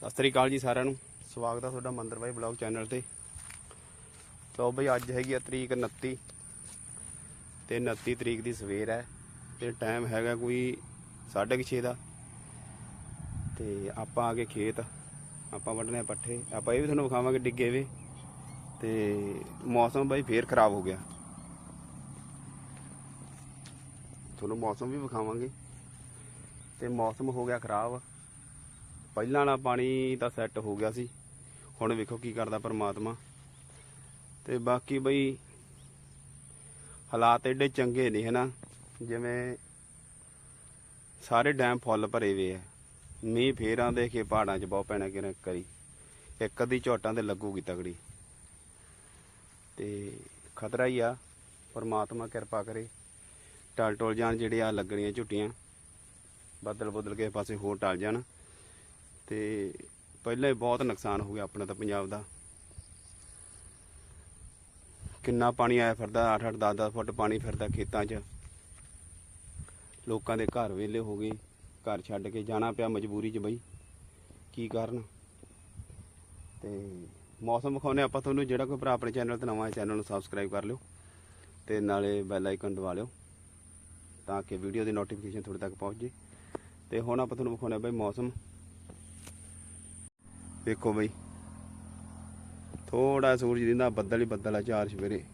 ਸਤਿ ਸ੍ਰੀ ਅਕਾਲ ਜੀ ਸਾਰਿਆਂ ਨੂੰ। ਸਵਾਗਤ ਹੈ ਤੁਹਾਡਾ ਮੰਦਰ ਬਾਈ ਬਲੌਗ ਚੈਨਲ ਤੇ। ਲਓ ਬਈ, ਅੱਜ ਹੈਗੀ ਆ ਤਰੀਕ 29 ਤੇ 29 ਤਰੀਕ ਦੀ ਸਵੇਰ ਹੈ ਤੇ ਟਾਈਮ ਹੈਗਾ ਕੋਈ 6:30 ਦਾ। ਤੇ ਆਪਾਂ ਆ ਗਏ ਖੇਤ, ਆਪਾਂ ਵੱਢਣੇ ਪੱਠੇ। ਆਪਾਂ ਇਹ ਵੀ ਤੁਹਾਨੂੰ ਵਿਖਾਵਾਂਗੇ ਡਿੱਗੇ ਵੇ। ਤੇ ਮੌਸਮ ਬਾਈ ਫੇਰ ਖਰਾਬ ਹੋ ਗਿਆ। ਤੁਹਾਨੂੰ ਮੌਸਮ ਵੀ ਵਿਖਾਵਾਂਗੇ। ਤੇ ਮੌਸਮ ਹੋ ਗਿਆ ਖਰਾਬ। ਪਹਿਲਾਂ ਵਾਲਾ ਪਾਣੀ ਤਾਂ ਸੈੱਟ ਹੋ ਗਿਆ ਸੀ। ਹੁਣ ਵੇਖੋ ਕੀ ਕਰਦਾ ਪਰਮਾਤਮਾ। ਤੇ ਬਾਕੀ ਬਈ ਹਾਲਾਤ ਐਡੇ ਚੰਗੇ ਨਹੀਂ ਹਨਾ? ਜਿਵੇਂ ਸਾਰੇ ਡੈਮ ਫੁੱਲ ਭਰੇ ਵੇ ਆ। ਮੀਂਹ ਫੇਰਾਂ ਦੇ ਕੇ ਪਹਾੜਾਂ 'ਚ ਬਹੁਤ ਪੈਣਾ ਕਿਰਨ ਕਰੀ। ਇੱਕ ਅੱਧੀ ਝੋਟਾਂ ਤੇ ਲੱਗੂਗੀ ਤਗੜੀ। ਤੇ ਖਤਰਾ ਹੀ ਆ, ਪਰਮਾਤਮਾ ਕਿਰਪਾ ਕਰੇ। ਟਲ ਟੁਲ ਜਾਣ ਜਿਹੜੇ ਆ ਲੱਗਣੀਆਂ ਝੁੱਟੀਆਂ ਬੱਦਲ ਬਦਲ ਕੇ ਪਾਸੇ ਹੋਰ ਟਲ ਜਾਣ। ਤੇ ਪਹਿਲਾਂ ਹੀ ਬਹੁਤ ਨੁਕਸਾਨ ਹੋ ਗਿਆ ਆਪਣਾ ਤਾਂ ਪੰਜਾਬ ਦਾ। ਕਿੰਨਾ ਪਾਣੀ ਆਇਆ ਫਿਰਦਾ 8-8 10-10 ਫੁੱਟ ਪਾਣੀ ਫਿਰਦਾ ਖੇਤਾਂ 'ਚ। ਲੋਕਾਂ ਦੇ ਘਰ ਵੇਲੇ ਹੋ ਗਏ, ਘਰ ਛੱਡ ਕੇ ਜਾਣਾ ਪਿਆ ਮਜਬੂਰੀ 'ਚ ਬਈ, ਕੀ ਕਰਨ? ਤੇ ਮੌਸਮ ਵਿਖਾਉਨੇ ਆਪਾਂ ਤੁਹਾਨੂੰ, ਜਿਹੜਾ ਕੋਈ ਭਰਾ ਆਪਣੇ ਚੈਨਲ ਤੇ ਨਵਾਂ ਹੈ, ਚੈਨਲ ਨੂੰ ਸਬਸਕ੍ਰਾਈਬ ਕਰ ਲਿਓ ਤੇ ਨਾਲੇ ਬੈਲ ਆਈਕਨ ਦਬਾ ਲਿਓ ਤਾਂ ਕਿ ਵੀਡੀਓ ਦੀ ਨੋਟੀਫਿਕੇਸ਼ਨ ਤੁਹਾਡੇ ਤੱਕ ਪਹੁੰਚ ਜੇ। ਤੇ ਹੁਣ ਆਪਾਂ ਤੁਹਾਨੂੰ ਵਿਖਾਉਨੇ ਬਈ ਮੌਸਮ। ਵੇਖੋ ਬਈ। ਥੋੜਾ ਸੂਰਜ ਦਿੰਦਾ, ਬੱਦਲ ਹੀ ਬੱਦਲ ਆ ਚਾਰ ਸਵੇਰੇ।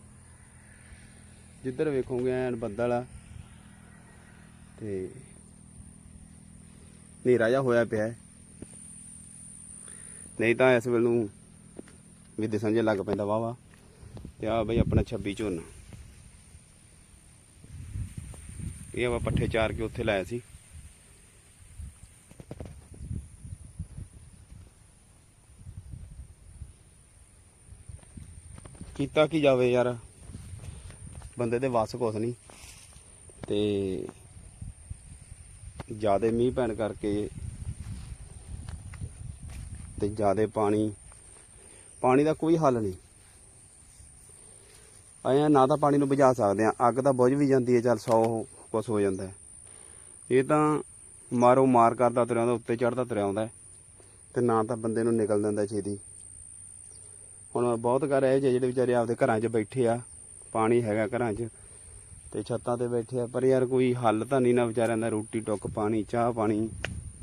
ਜਿੱਧਰ ਵੇਖੋਗੇ ਐਨ ਬੱਦਲ ਆ। ਤੇ ਹਨੇਰਾ ਜਿਹਾ ਹੋਇਆ ਪਿਆ ਨਹੀਂ ਤਾਂ ਇਸ ਵੇਲੇ ਨੂੰ ਵੀ ਦਿਸਣ ਜੇ ਲੱਗ ਪੈਂਦਾ ਵਾਵਾ ਤੇ ਆ ਬਈ ਆਪਣਾ 26 ਝੋਨਾ। ਇਹ ਆਪਾਂ ਪੱਠੇ ਚਾਰ ਕੇ ਉੱਥੇ ਲਾਇਆ ਸੀ। ਕੀਤਾ ਕੀ ਜਾਵੇ ਯਾਰ। ਬੰਦੇ ਦੇ ਵੱਸ ਕੁਛ ਨਹੀਂ ਤੇ ਜਿਆਦੇ ਮੀਂਹ ਪੈਣ ਕਰਕੇ ਤੇ ਜਿਆਦੇ ਪਾਣੀ। ਪਾਣੀ ਦਾ ਕੋਈ ਹੱਲ ਨਹੀਂ ਆਇਆ ਨਾ ਤਾਂ ਪਾਣੀ ਨੂੰ ਬੁਝਾ ਸਕਦੇ ਆ ਅੱਗ ਤਾਂ ਬੁਝ ਵੀ ਜਾਂਦੀ ਹੈ, ਚੱਲ 100 ਕੁਛ ਹੋ ਜਾਂਦਾ ਇਹ ਤਾਂ ਮਾਰੋ ਮਾਰ ਕਰਦਾ ਤੁਰਿਆ ਆਉਂਦਾ ਉੱਤੇ ਚੜਦਾ ਤੁਰਿਆ ਆਉਂਦਾ ਤੇ ਨਾ ਤਾਂ ਬੰਦੇ ਨੂੰ ਨਿਕਲ ਦਿੰਦਾ ਛੇਤੀ। ਹੁਣ ਬਹੁਤ ਘਰ ਇਹ ਜਿਹੇ ਜਿਹੜੇ ਵਿਚਾਰੇ ਆਪਦੇ ਘਰਾਂ 'ਚ ਬੈਠੇ ਆ, ਪਾਣੀ ਹੈਗਾ ਘਰਾਂ 'ਚ ਤੇ ਛੱਤਾਂ ਤੇ ਬੈਠੇ ਆ, ਪਰ ਯਾਰ ਕੋਈ ਹੱਲ ਤਾਂ ਨਹੀਂ ਨਾ ਵਿਚਾਰਿਆਂ ਦਾ ਰੋਟੀ, ਟੁੱਕ ਪਾਣੀ, ਚਾਹ ਪਾਣੀ,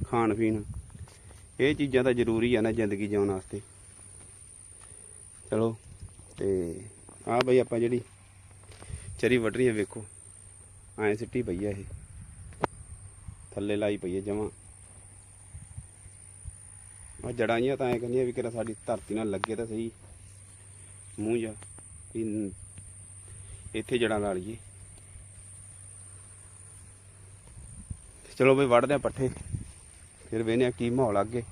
ਖਾਣ ਪੀਣ। ਇਹ ਚੀਜ਼ਾਂ ਤਾਂ ਜ਼ਰੂਰੀ ਆ ਨਾ ਜ਼ਿੰਦਗੀ ਜਿਉਣ ਵਾਸਤੇ। ਚਲੋ, ਤੇ ਆ ਬਈ ਆਪਾਂ ਜਿਹੜੀ ਚਰੀ ਵੱਢ ਰਹੀ ਆ ਵੇਖੋ, ਐਂ ਸਿੱਟੀ ਪਈ ਆ ਇਹ। ਥੱਲੇ ਲਾਈ ਪਈ ਆ ਜਮਾਂ। ਆ ਜੜਾਂ ਜਿਹੀਆਂ ਤਾਂ ਐ ਕਹਿੰਦੀਆਂ ਵੀ ਕਿਰਾ ਸਾਡੀ ਧਰਤੀ ਨਾਲ ਲੱਗੇ ਤਾਂ ਸਹੀ। ਮੂੰਹ ਜਾ। ਇੱਥੇ ਜੜਾਂ ਲਾ ਲਈਏ। ਚਲੋ ਬਈ ਵੜਦੇ ਆ ਪੱਠੇ। ਫਿਰ ਵੇਨੇ ਆ ਕੀ ਮਾਹੌਲ ਆ ਅੱਗੇ।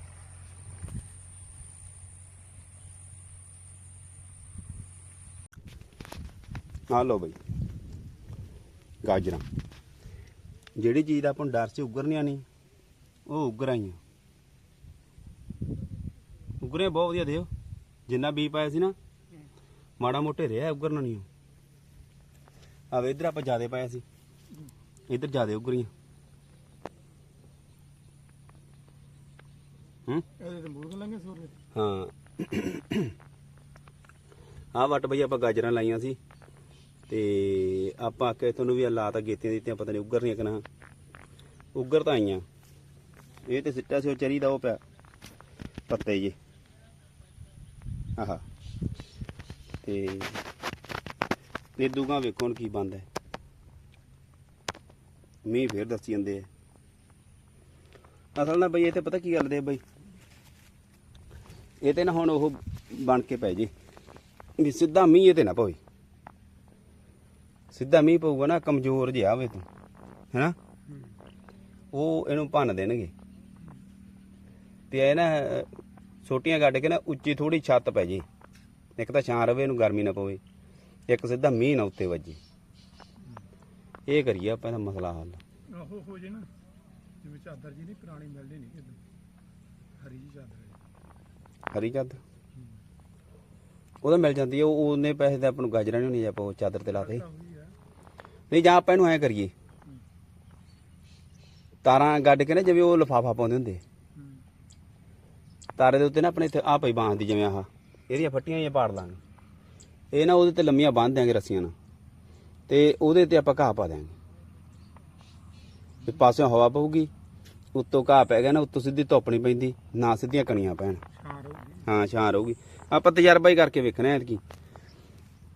ਆ ਲਓ ਬਈ। ਗਾਜਰਾਂ। ਜਿਹੜੀ ਚੀਜ਼ ਦਾ ਆਪਾਂ ਡਰ ਸੀ ਉਗਰਨੀਆਂ ਨਹੀਂ ਉਹ ਉਗਰ ਆਈਆਂ ਉਗਰੇ ਬਹੁਤ ਵਧੀਆ ਦਿਓ ਜਿੰਨਾ ਬੀ ਪਾਇਆ ਸੀ ਨਾ ਮਾੜਾ ਮੋਟੇ ਰਿਹਾ ਉਗਰਨਾ ਨਹੀਂ ਆ ਵੇ ਇਧਰ ਆਪਾਂ ਜਿਆਦੇ ਪਾਇਆ ਸੀ। ਇਧਰ ਜਿਆਦੇ ਉਗਰੀਆਂ। ਹੂੰ? ਇਹਦੇ ਤੇ ਮੂਰਖ ਲੰਗੇ ਸੋਰਲੇ ਹਾਂ। ਆ ਵੱਟ ਬਈ ਆਪਾਂ ਗਾਜਰਾਂ ਲਾਈਆਂ ਸੀ। ਤੇ ਆਪਾਂ ਆਖਿਆ ਤੁਹਾਨੂੰ ਵੀ ਅੱਲਾ ਤਾਂ ਗੇਤੀਆਂ ਦਿੱਤੀਆਂ ਪਤਾ ਨਹੀਂ ਉੱਗਰਨੀਆਂ ਕਿ ਨਾ। ਉੱਗਰ ਤਾਂ ਆਈਆਂ। ਇਹ ਤੇ ਸਿੱਟਾ ਸੀ ਉਹ ਚਰੀ ਦਾ ਉਹ ਪਿਆ। ਪੱਤੇ ਜੇ। ਆਹਾ। ਤੇ ਨਿੱਦੂਗਾ ਵੇਖੋ ਹੁਣ ਕੀ ਬੰਦ ਹੈ। ਮੀਂਹ ਫੇਰ ਦੱਸੀ ਜਾਂਦੇ ਆ। ਅਸਲ ਨਾਲ ਬਈ ਇਹ ਤੇ ਪਤਾ ਕੀ ਗੱਲ ਦੇ ਬਈ? ਇਹ ਤੇ ਨਾ ਹੁਣ ਉਹ ਬਣ ਕੇ ਪੈ ਜੇ। ਵੀ ਸਿੱਧਾ ਮੀਂਹ ਇਹ ਤੇ ਨਾ ਪਵੇ। ਸਿੱਧਾ ਮੀਂਹ ਪਊਗਾ ਨਾ, ਕਮਜ਼ੋਰ ਜਿਹਾ ਹੋਵੇ ਤੂੰ, ਹੈਨਾ? ਉਹ ਇਹਨੂੰ ਭੰਨ ਦੇਣਗੇ। ਤੇ ਇਹ ਨਾ ਛੋਟੀਆਂ ਗੱਡ ਕੇ ਨਾ ਉੱਚੀ ਥੋੜੀ ਛੱਤ ਪੈ ਜੇ। ਇੱਕ ਤਾਂ ਛਾਂ ਰਵੇ ਇਹਨੂੰ ਗਰਮੀ ਨਾ ਪਵੇ। ਇੱਕ ਸਿੱਧਾ ਮੀਂਹ ਨਾ ਉੱਤੇ ਵੱਜੇ। ਇਹ ਕਰੀਏ ਆਪਾਂ ਇਹਦਾ ਮਸਲਾ ਹੱਲ। ਆਹੋ ਹੋ ਜੇ ਨਾ। ਜਿਵੇਂ ਚਾਦਰ ਜੀ ਨਹੀਂ ਪੁਰਾਣੀ ਮਿਲਦੀ ਨਹੀਂ ਕਿਦਾਂ ਹਰੀ ਜੀ ਚਾਦਰ ਹੈ। ਹਰੀ ਚਾਦਰ? ਉਹਦਾ ਮਿਲ ਜਾਂਦੀ ਹੈ ਉਹ ਉਹਨੇ ਪੈਸੇ ਤਾਂ ਆਪਾਂ ਨੂੰ ਗਾਜਰਾਂ ਨਹੀਂ ਹੋਣੀ ਆਪਾਂ ਉਹ ਚਾਦਰ ਤੇ ਲਾਤੇ। ਤਾਂ ਉਹੀ ਹੈ। ਨਹੀਂ ਜਾਂ ਆਪਾਂ ਇਹਨੂੰ ਐ ਕਰੀਏ। ਤਾਰਾਂ ਗੱਡ ਕੇ ਨਾ ਜਿਵੇਂ ਉਹ ਲਫਾਫਾ ਪਾਉਂਦੇ ਹੁੰਦੇ। ਹੂੰ। ਤਾਰੇ ਦੇ ਉੱਤੇ ਨਾ ਆਪਣੇ ਇੱਥੇ ਆ ਪਈ ਬਾਂਸ ਦੀ ਜਿਵੇਂ ਆਹ। ਇਹਦੀਆਂ ਫੱਟੀਆਂ ਇਹ ਪਾੜ ਲਾਂਗੇ। ਇਹ ਨਾ ਉਹਦੇ ਤੇ ਲੰਮੀਆਂ ਬੰਨ੍ਹ ਦਿਆਂਗੇ ਰੱਸੀਆਂ ਨਾਲ। ਤੇ ਉਹਦੇ ਤੇ ਆਪਾਂ ਘਾਹ ਪਾ ਦਿਆਂਗੇ। ਤੇ ਪਾਸਿਓਂ ਹਵਾ ਪਊਗੀ ਉੱਤੋਂ ਘਾਹ ਪੈ ਗਿਆ ਨਾ ਉੱਤੋਂ ਸਿੱਧੀ ਧੁੱਪ ਨਹੀਂ ਪੈਂਦੀ ਨਾ ਸਿੱਧੀਆਂ ਕਣੀਆਂ ਪੈਣ। ਹਾਂ ਛਾਂ ਰਹੂਗੀ। ਆਪਾਂ ਤਜਰਬਾ ਹੀ ਕਰਕੇ ਵੇਖਣਾ ਐਤਕੀ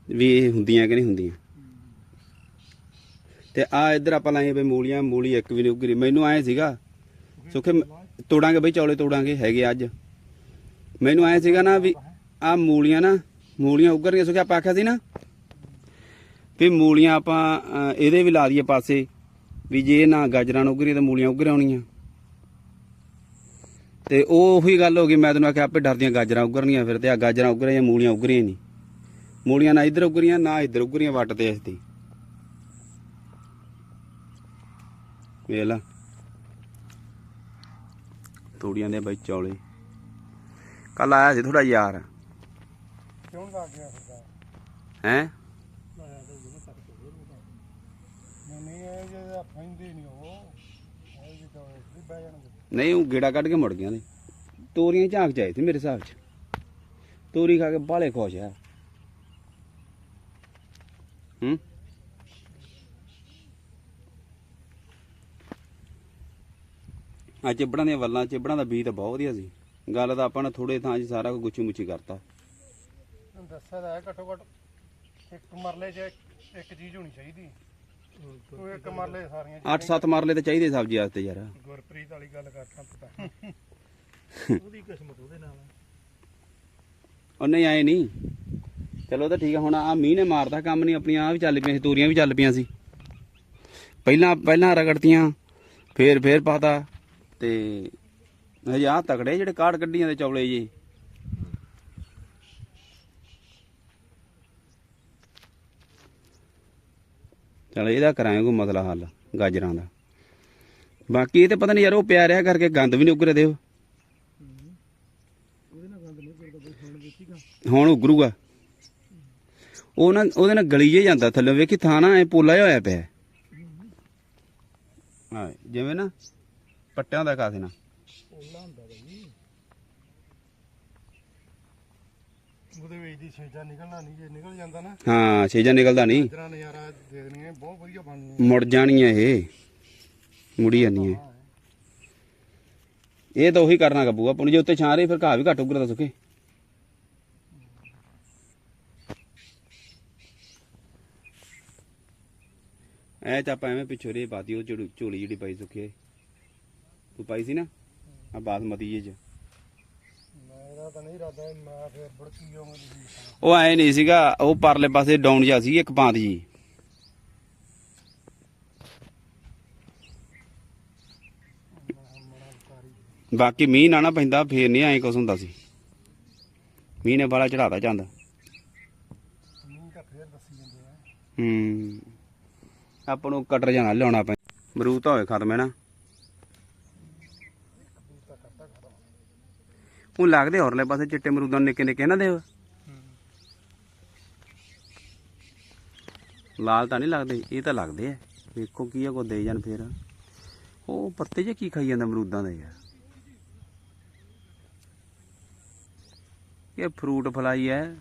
ਵੀ ਇਹ ਹੁੰਦੀਆਂ ਕਿ ਨਹੀਂ ਹੁੰਦੀਆਂ। ਤੇ ਆ ਇੱਧਰ ਆਪਾਂ ਲਾਏ ਬਈ ਮੂਲੀਆਂ ਮੂਲੀ ਇੱਕ ਵੀ ਨਹੀਂ ਉੱਗਰੀ। ਮੈਨੂੰ ਆਏ ਸੀਗਾ ਸੁੱਖੇ ਤੋੜਾਂਗੇ ਬਈ ਚੌਲੇ ਤੋੜਾਂਗੇ ਹੈਗੇ ਅੱਜ। ਮੈਨੂੰ ਆਏ ਸੀਗਾ ਨਾ ਵੀ ਆ ਮੂਲੀਆਂ ਨਾ, ਮੂਲੀਆਂ ਉੱਗਰਨੀਆਂ ਸੁੱਖੇ ਆਪਾਂ ਆਖਿਆ ਸੀ ਨਾ ਵੀ ਮੂਲੀਆਂ ਆਪਾਂ ਇਹਦੇ ਵੀ ਲਾ ਦਈਏ ਪਾਸੇ ਵੀ ਜੇ ਨਾ ਗਾਜਰਾਂ ਨੂੰ ਉੱਗਰੀਆਂ ਤਾਂ ਮੂਲੀਆਂ ਉੱਗਰ ਆਉਣੀਆਂ ਤੇ ਉਹ ਉਹੀ ਗੱਲ ਹੋ ਗਈ, ਮੈਂ ਤੈਨੂੰ ਆਖਿਆ ਆਪੇ ਡਰਦੀਆਂ ਗਾਜਰਾਂ ਉੱਗਰਨੀਆਂ ਫਿਰ ਤੇ ਆ ਗਾਜਰਾਂ ਉੱਗਰੀਆਂ ਜਾਂ ਮੂਲੀਆਂ ਉੱਗਰੀਆਂ ਨਹੀਂ। ਮੂਲੀਆਂ ਨਾ ਇੱਧਰ ਉੱਗਰੀਆਂ, ਨਾ ਇੱਧਰ ਉੱਗਰੀਆਂ ਵੱਟ ਤੇ ਇਸ ਦੀ। ਵੇਖ ਲਾ। ਤੋੜੀਆਂ ਦੇ ਬਾਈ ਚੌਲੇ। ਕੱਲ ਆਇਆ ਸੀ ਥੋੜਾ ਯਾਰ। ਕਿਉਂ ਲੱਗ ਗਿਆ ਫਿਰਦਾ ਹੈ? ਨਹੀਂ ਨਹੀਂ ਇਹ ਜੇ ਫੈਂਦੇ ਨਹੀਂ ਉਹ। ਇਹ ਜੀ ਤਾਂ ਇਹ ਬਹਿ ਜਾਣਗੇ। ਨਹੀਂ ਉਹ ਗੇੜਾ ਕੱਢ ਕੇ ਮੁੜ ਗਿਆ ਨੇ ਤੋਰੀਆਂ ਝਾਂਕ ਚਾਹੀ ਸੀ ਮੇਰੇ ਹਿਸਾਬ 'ਚ। ਤੋਰੀ ਖਾ ਕੇ ਬਾਲੇ ਖੁਸ਼ ਆ। ਹੂੰ? ਆ ਚਿਬੜਾਂ ਦੀਆਂ ਵੱਲਾਂ ਚਿਬੜਾਂ ਦਾ ਬੀਜ ਤਾਂ ਬਹੁਤ ਵਧੀਆ ਸੀ। ਗੱਲ ਤਾਂ ਆਪਾਂ ਨੇ ਥੋੜੇ ਥਾਂ 'ਚ ਸਾਰਾ ਕੁਝ ਗੁੱਚੀ ਮੁੱਚੀ ਕਰਤਾ। ਦੱਸਿਆ ਤਾਂ ਹੈ ਘੱਟੋ ਘੱਟ ਇੱਕ ਮਰਲੇ 'ਚ ਇੱਕ- ਇੱਕ ਚੀਜ਼ ਹੋਣੀ ਚਾਹੀਦੀ। ਉਹ ਇੱਕ ਮਰਲੇ ਸਾਰੀਆਂ 8-7 ਮਰਲੇ ਤਾਂ ਚਾਹੀਦੇ ਸਬਜ਼ੀ ਵਾਸਤੇ ਯਾਰ। ਗੁਰਪ੍ਰੀਤ ਵਾਲੀ ਗੱਲ ਕਰਤਾ ਪਤਾ। ਉਹਦੀ ਕਿਸਮਤ ਉਹਦੇ ਨਾਲ ਉਹ ਨਹੀਂ ਆਏ ਨਹੀਂ। ਚਲੋ ਤਾਂ ਠੀਕ ਆ ਹੁਣ ਆ ਮੀਂਹ ਨੇ ਮਾਰਦਾ ਕੰਮ ਨਹੀਂ ਆਪਣੀਆਂ ਆ ਵੀ ਚੱਲ ਪਈਆਂ ਸੀ ਤੋਰੀਆਂ ਵੀ ਚੱਲ ਪਈਆਂ ਸੀ। ਪਹਿਲਾਂ ਪਹਿਲਾਂ ਰਗੜਤੀਆਂ ਫੇਰ ਫੇਰ ਪਾਤਾ। ਤੇ ਹਜੇ ਆ ਤਕੜੇ ਜਿਹੜੇ ਕਾੜ ਕੱਢੀਆਂ ਦੇ ਚੌਲੇ ਜੀ। ਚਲ ਇਹਦਾ ਕਰਾਂਗੇ ਕੋਈ ਮਸਲਾ ਹੱਲ, ਗਾਜਰਾਂ ਦਾ। ਬਾਕੀ ਇਹ ਤੇ ਪਤਾ ਨਹੀਂ ਯਾਰ ਉਹ ਪਿਆ ਰਿਹਾ ਕਰਕੇ ਗੰਦ ਵੀ ਨਹੀਂ ਉਗਰੇ ਦੇ ਉਹਦੇ ਹੁਣ ਵੇਖੀਗਾ ਹੁਣ ਉਗਰੂਗਾ। ਉਹ ਨਾ, ਉਹਦੇ ਨਾਲ ਗਲੀ ਜੇ ਜਾਂਦਾ ਥੱਲੇ, ਵੇਖੀ ਥਾਂ ਨਾ ਐ ਪੋਲਾ ਜਿਹਾ ਹੋਇਆ ਪਿਆ। ਹਾਂ, ਜਿਵੇਂ ਨਾ, ਪੱਟਿਆਂ ਦਾ ਕਾਸੇ ਨਾ ਉਹਲਾ ਹੁੰਦਾ ਬਈ ਉਹਦੇ ਵਿੱਚ ਦੀ ਛੇਜਾ ਨਿਕਲਣਾ ਨਹੀਂ ਜੇ ਨਿਕਲ ਜਾਂਦਾ ਨਾ ਹਾਂ ਛੇਜਾ ਨਿਕਲਦਾ ਨਹੀਂ। ਇਧਰਾਂ ਨਜ਼ਾਰਾ ਦੇ ਦੇਣਗੇ ਬਹੁਤ ਵਧੀਆ ਬਣਨੀ ਮੁੜ ਜਾਣੀਆਂ ਇਹ। ਮੁੜੀ ਜਾਂਦੀਆਂ ਇਹ ਤਾਂ ਉਹੀ ਕਰਨਾ ਗੱਬੂ ਆਪਾਂ ਨੂੰ ਜੇ ਉੱਤੇ ਛਾਂ ਰਹੀ ਫਿਰ ਘਾਹ ਵੀ ਘੱਟ ਉਗਰਦਾ ਸੁੱਕੇ। ਐ ਤਾਂ ਆਪਾਂ ਐਵੇਂ ਪਿੱਛੋਂ ਰੇ ਪਾਤੀ ਉਹ ਝੋਲੀ ਜਿਹੜੀ ਪਾਈ ਸੁੱਕੇ ਤੂੰ ਪਾਈ ਸੀ ਨਾ? ਆ ਬਾਸਮਤੀ ਜੇ ਚ। ਤਾਂ ਨਹੀਂ ਇਰਾਦਾ ਮੈਂ ਫੇਰ ਬੜਕੀ ਜਾਊਂਗਾ ਤੁਸੀਂ ਉਹ ਐ ਨਹੀਂ ਸੀਗਾ ਉਹ ਪਰਲੇ ਪਾਸੇ ਡਾਊਨ ਜਾ ਸੀ ਇੱਕ ਪਾਂਤ ਜੀ। ਬਾਕੀ ਮੀਂਹ ਨਾ ਨਾ ਪੈਂਦਾ ਫੇਰ ਨਹੀਂ ਐਂ ਕੁਛ ਹੁੰਦਾ ਸੀ। ਮੀਂਹ ਨੇ ਬਾਲਾ ਚੜਾਤਾ ਚੰਦ। ਨਹੀਂ ਤਾਂ ਫੇਰ ਦੱਸੀ ਜਾਂਦੇ ਆ। ਹੂੰ। ਆਪਾਂ ਨੂੰ ਕਟਰ ਜਾਣਾ ਲਿਆਉਣਾ ਪੈ ਮਰੂਦ ਤਾਂ ਹੋਏ ਖਤਮ ਹੈ ਨਾ ਤਾਂ ਕਰਦਾ ਖੜਾ ਉਹ ਲੱਗਦੇ ਹੋਰਲੇ ਪਾਸੇ ਚਿੱਟੇ ਮਰੂਦਾਂ ਨੂੰ ਨਿੱਕੇ ਨਿੱਕੇ ਨਾ ਦੇ। ਲਾਲ ਤਾਂ ਨਹੀਂ ਲੱਗਦੇ, ਇਹ ਤਾਂ ਲੱਗਦੇ ਆ। ਵੇਖੋ ਕੀ ਆ, ਕੋ ਦੇ ਜਾਣ ਫੇਰ। ਉਹ ਪੱਤੇ ਜੇ ਕੀ ਖਾਈ ਜਾਂਦਾ ਅਮਰੂਦਾਂ ਦੇ ਯਾਰ। ਇਹ ਫਰੂਟ ਫਲਾਈ ਹੈ।